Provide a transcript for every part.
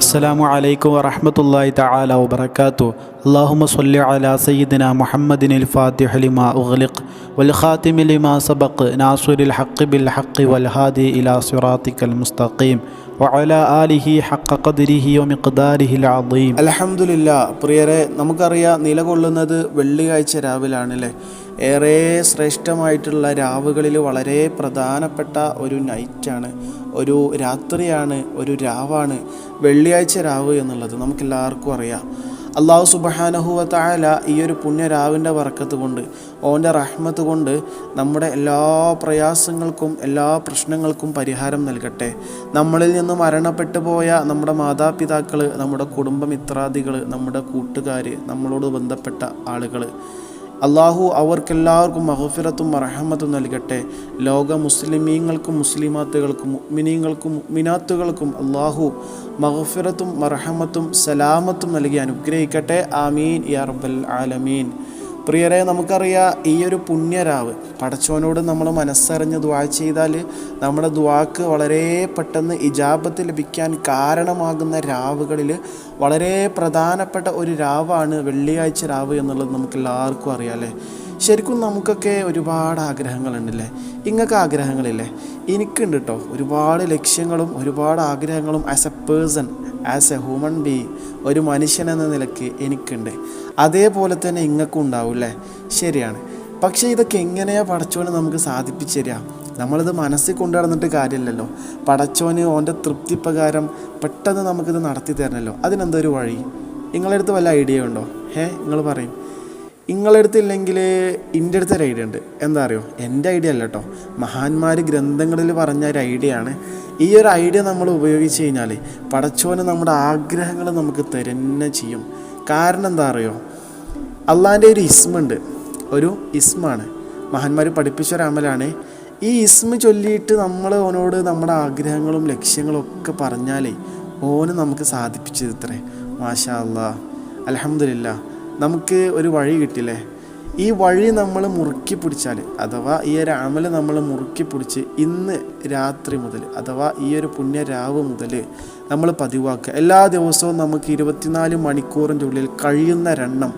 അസ്സാം വലൈക്കും വറഹമത്തല്ലാഹി തആല വാത്തു അള്ളാഹുമ സല്ലി അലാ സയ്യിദിന മുഹമ്മദിൻ അൽ ഫാത്തിഹ ലിമാ ഉഗ്ലിഖ് വൽ ഖാതിമി ലിമാ സബഖ് നാസുരിൽ ഹഖ് ബിൽ ഹഖ് വൽ ഹാദി ഇലാ സിറാത്തിക്കൽ മുസ്തഖീം വഅല ആലിഹി ഹക്ക ഖദ്രിഹി വമിഖ്ദാരിഹി അൽ അൽഹംദുലില്ലാ പ്രിയരെ നമുക്കറിയാം നിലകൊള്ളുന്നത് വെള്ളിയാഴ്ച രാവിലാണല്ലേ? ഏറെ ശ്രേഷ്ഠമായിട്ടുള്ള രാവുകളിൽ വളരെ പ്രധാനപ്പെട്ട ഒരു നൈറ്റാണ്. ഒരു രാത്രിയാണ് ഒരു രാവാണ് വെള്ളിയാഴ്ച രാവ് എന്നുള്ളത് നമുക്കെല്ലാവർക്കും അറിയാം. അള്ളാഹു സുബഹാനഹുവ തായാല ഈ ഒരു പുണ്യരാവിന്റെ വറക്കത്ത് കൊണ്ട് ഓന്റെ റഹ്മത്ത് കൊണ്ട് നമ്മുടെ എല്ലാ പ്രയാസങ്ങൾക്കും എല്ലാ പ്രശ്നങ്ങൾക്കും പരിഹാരം നൽകട്ടെ. നമ്മളിൽ നിന്ന് മരണപ്പെട്ടു പോയ നമ്മുടെ മാതാപിതാക്കൾ നമ്മുടെ കുടുംബമിത്രാദികൾ നമ്മുടെ കൂട്ടുകാർ നമ്മളോട് ബന്ധപ്പെട്ട ആളുകൾ അള്ളാഹു അവർക്കെല്ലാവർക്കും മഹഫിറത്തും അറഹമ്മത്തും നൽകട്ടെ. ലോക മുസ്ലിമീങ്ങൾക്കും മുസ്ലിമാത്തുകൾക്കും മിനീങ്ങൾക്കും മിനാത്തുകൾക്കും അള്ളാഹു മഹഫിറത്തും അറഹമ്മത്തും സലാമത്തും നൽകി അനുഗ്രഹിക്കട്ടെ. ആമീൻ. യാ റബ്ബൽ ആലമീൻ. പ്രിയരെ നമുക്കറിയാം ഈ ഒരു പുണ്യരാവ് പടച്ചോനോട് നമ്മൾ മനസ്സറിഞ്ഞ് ദ്വാ ചെയ്താൽ നമ്മുടെ ദ്വാക്ക് വളരെ പെട്ടെന്ന് ഇജാബത്ത് ലഭിക്കാൻ കാരണമാകുന്ന രാവുകളിൽ വളരെ പ്രധാനപ്പെട്ട ഒരു രാവാണ് വെള്ളിയാഴ്ച രാവ് എന്നുള്ളത് നമുക്ക് എല്ലാവർക്കും അറിയാം അല്ലേ? ശരിക്കും നമുക്കൊക്കെ ഒരുപാട് ആഗ്രഹങ്ങളുണ്ടല്ലേ? ഇങ്ങക്ക് ആഗ്രഹങ്ങളില്ലേ? എനിക്കുണ്ട് കേട്ടോ ഒരുപാട് ലക്ഷ്യങ്ങളും ഒരുപാട് ആഗ്രഹങ്ങളും as a person as a human being ഒരു മനുഷ്യൻ എന്ന നിലയ്ക്ക് എനിക്കുണ്ട്. അതേപോലെ തന്നെ ഇങ്ങക്കും അല്ലേ ശരിയാണ്. പക്ഷേ ഇതൊക്കെ എങ്ങനെയാണ് പടച്ചോന് നമുക്ക് സാധിപ്പിച്ചു തരിക നമ്മളിത് മനസ്സിൽ കൊണ്ടു നടന്നിട്ട് കാര്യമില്ലല്ലോ. പടച്ചോന് ഓന്റെ തൃപ്തി പ്രകാരം പെട്ടെന്ന് നമുക്കിത് നടത്തി തരണമല്ലോ അതിനെന്തൊരു വഴി? നിങ്ങളുടെ അടുത്ത് വല്ല ഐഡിയ ഉണ്ടോ? ഏ നിങ്ങൾ പറയും. നിങ്ങളുടെ അടുത്തില്ലെങ്കിൽ എന്റെ അടുത്ത് ഒരു ഐഡിയ ഉണ്ട്. എന്താ അറിയോ? എന്റെ ഐഡിയ അല്ല കേട്ടോ. മഹാന്മാർ ഗ്രന്ഥങ്ങളിൽ പറഞ്ഞ ഒരു ഐഡിയ ആണ്. ഈ ഒരു ഐഡിയ നമ്മൾ ഉപയോഗിച്ച് കഴിഞ്ഞാൽ പടച്ചോന് നമ്മുടെ ആഗ്രഹങ്ങൾ നമുക്ക് തരുന്നെ ചെയ്യും. കാരണം എന്താ അറിയോ? അള്ളാന്റെ ഒരു ഇസ്മുണ്ട് ഒരു ഇസ്മാണ്. മഹാന്മാർ പഠിപ്പിച്ച ഒരു അമലാണ്. ഈ ഇസ്മ ചൊല്ലിയിട്ട് നമ്മൾ ഓനോട് നമ്മുടെ ആഗ്രഹങ്ങളും ലക്ഷ്യങ്ങളും ഒക്കെ പറഞ്ഞാലേ ഓന് നമുക്ക് സാധിപ്പിച്ചത് ഇത്രേ. മാഷാ അല്ലാ അലഹമില്ല നമുക്ക് ഒരു വഴി കിട്ടില്ലേ ഈ വഴി നമ്മൾ മുറുക്കി പിടിച്ചാൽ അഥവാ ഈ ഒരു അമൽ നമ്മൾ മുറുക്കി പിടിച്ച് ഇന്ന് രാത്രി മുതൽ അഥവാ ഈ ഒരു പുണ്യരാവ് മുതൽ നമ്മൾ പതിവാക്കുക. എല്ലാ ദിവസവും നമുക്ക് ഇരുപത്തിനാല് മണിക്കൂറിന്റെ ഉള്ളിൽ കഴിയുന്ന രണ്ണം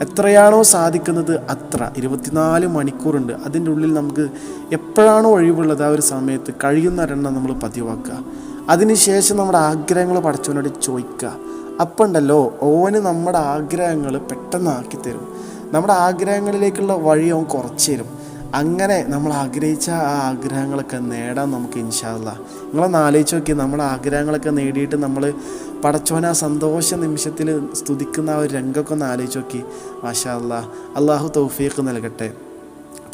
എത്രയാണോ സാധിക്കുന്നത് അത്ര. ഇരുപത്തിനാല് മണിക്കൂറുണ്ട്. അതിന്റെ ഉള്ളിൽ നമുക്ക് എപ്പോഴാണോ ഒഴിവുള്ളത് ആ ഒരു സമയത്ത് കഴിയുന്ന രണ്ണം നമ്മൾ പതിവാക്കുക. അതിനുശേഷം നമ്മുടെ ആഗ്രഹങ്ങൾ പഠിച്ചവനോട് ചോദിക്കുക. അപ്പം ഉണ്ടല്ലോ ഓന് നമ്മുടെ ആഗ്രഹങ്ങൾ പെട്ടെന്ന് ആക്കി തരും. നമ്മുടെ ആഗ്രഹങ്ങളിലേക്കുള്ള വഴി അവൻ കുറച്ച് തരും. അങ്ങനെ നമ്മൾ ആഗ്രഹിച്ച ആ ആഗ്രഹങ്ങളൊക്കെ നേടാൻ നമുക്ക് ഇൻഷാല്ല നിങ്ങളൊന്ന് ആലോചിച്ച് നോക്കി നമ്മുടെ ആഗ്രഹങ്ങളൊക്കെ നേടിയിട്ട് നമ്മൾ പടച്ചോന സന്തോഷ നിമിഷത്തിൽ സ്തുതിക്കുന്ന ആ ഒരു രംഗമൊക്കെ ഒന്ന് ആലോചിച്ച് നോക്കി മാഷാ അള്ളാഹു തൗഫീഖ് നൽകട്ടെ.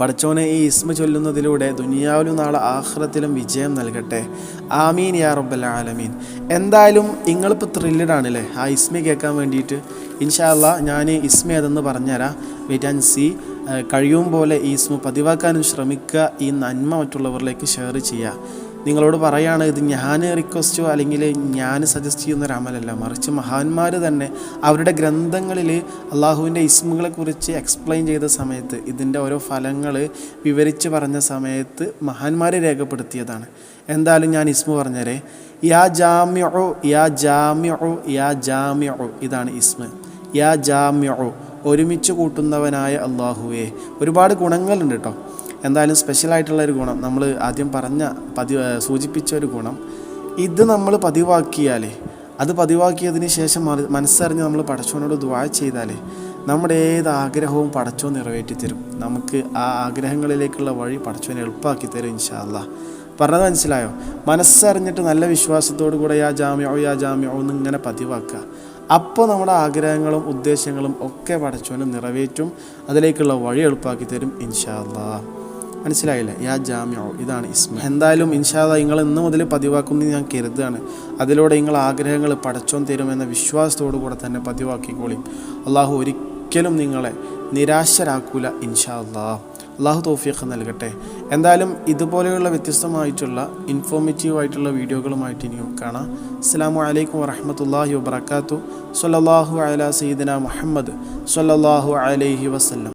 പടച്ചോനെ ഈ ഇസ്മ ചൊല്ലുന്നതിലൂടെ ദുനിയാവിലും നാളെ ആഹ്റത്തിലും വിജയം നൽകട്ടെ. ആമീൻ യാ റബ്ബൽ ആലമീൻ. എന്തായാലും നിങ്ങളിപ്പോൾ ത്രില്ലഡ് ആണല്ലേ? ആ ഇസ്മ കേൾക്കാൻ വേണ്ടിയിട്ട് ഇൻഷാല്ല ഞാൻ ഇസ്മ അതെന്ന് പറഞ്ഞുതരാം. വെയിറ്റ് ആൻഡ് സി കഴിയും പോലെ ഈ ഇസ്മ പതിവാക്കാനും ശ്രമിക്കുക. ഈ നന്മ മറ്റുള്ളവരിലേക്ക് ഷെയർ ചെയ്യുക. നിങ്ങളോട് പറയാണ് ഇത് ഞാൻ റിക്വസ്റ്റോ അല്ലെങ്കിൽ ഞാൻ സജസ്റ്റ് ചെയ്യുന്ന ഒരു മറിച്ച് മഹാന്മാർ തന്നെ അവരുടെ ഗ്രന്ഥങ്ങളിൽ അള്ളാഹുവിന്റെ ഇസ്മുകളെക്കുറിച്ച് എക്സ്പ്ലെയിൻ ചെയ്ത സമയത്ത് ഇതിന്റെ ഓരോ ഫലങ്ങൾ വിവരിച്ച് പറഞ്ഞ സമയത്ത് മഹാന്മാർ രേഖപ്പെടുത്തിയതാണ്. എന്തായാലും ഞാൻ ഇസ്മു പറഞ്ഞേരെ. യാ ജാമ്യോ യാ ജാമ്യോ യാ ജാമ്യോ ഇതാണ് ഇസ്മ. യാ ജാമ്യോ ഒരുമിച്ച് കൂട്ടുന്നവനായ അള്ളാഹുവേ. ഒരുപാട് ഗുണങ്ങളുണ്ട് കേട്ടോ എന്തായാലും സ്പെഷ്യലായിട്ടുള്ള ഒരു ഗുണം. നമ്മൾ ആദ്യം പറഞ്ഞ പതി സൂചിപ്പിച്ച ഒരു ഗുണം. ഇത് നമ്മൾ പതിവാക്കിയാലേ അത് പതിവാക്കിയതിന് ശേഷം മനസ്സറിഞ്ഞ് നമ്മൾ പടച്ചോനോട് ദ്വാ ചെയ്താലേ നമ്മുടെ ഏത് ആഗ്രഹവും പടച്ചോ നിറവേറ്റി തരും നമുക്ക് ആ ആഗ്രഹങ്ങളിലേക്കുള്ള വഴി പടച്ചോനെ എളുപ്പമാക്കി തരും ഇൻഷാല്ല പറഞ്ഞത് മനസ്സിലായോ? മനസ്സറിഞ്ഞിട്ട് നല്ല വിശ്വാസത്തോടു കൂടെ യാ ജാമ്യോ യാ ജാമ്യോ എന്ന് ഇങ്ങനെ പതിവാക്കുക. അപ്പോൾ നമ്മുടെ ആഗ്രഹങ്ങളും ഉദ്ദേശങ്ങളും ഒക്കെ പടച്ചോനെ നിറവേറ്റും അതിലേക്കുള്ള വഴി എളുപ്പമാക്കി തരും ഇൻഷാല്ലാ മനസ്സിലായില്ലേ? യാ ജാമ്യോ ഇതാണ് ഇസ്മ. എന്തായാലും ഇൻഷാദ നിങ്ങൾ ഇന്ന് മുതൽ പതിവാക്കുന്നത് ഞാൻ കരുതുകയാണ് അതിലൂടെ നിങ്ങൾ ആഗ്രഹങ്ങൾ പടച്ചോൻ തരുമെന്ന വിശ്വാസത്തോടു കൂടെ തന്നെ പതിവാക്കിക്കോളിയും അള്ളാഹു ഒരിക്കലും നിങ്ങളെ നിരാശരാക്കൂല ഇൻഷാ അല്ലാ അള്ളാഹു തോഫിയൊക്കെ നൽകട്ടെ. എന്തായാലും ഇതുപോലെയുള്ള വ്യത്യസ്തമായിട്ടുള്ള ഇൻഫോർമേറ്റീവ് ആയിട്ടുള്ള വീഡിയോകളുമായിട്ട് ഇനിയും കാണാം. അസ്സാം വലൈക്കും വറഹമത്തല്ലാഹി വബർക്കാത്തു സല്ലല്ലാഹു അല സീദന മുഹമ്മദ് സല്ലല്ലാഹു അലൈഹി വസല്ലം.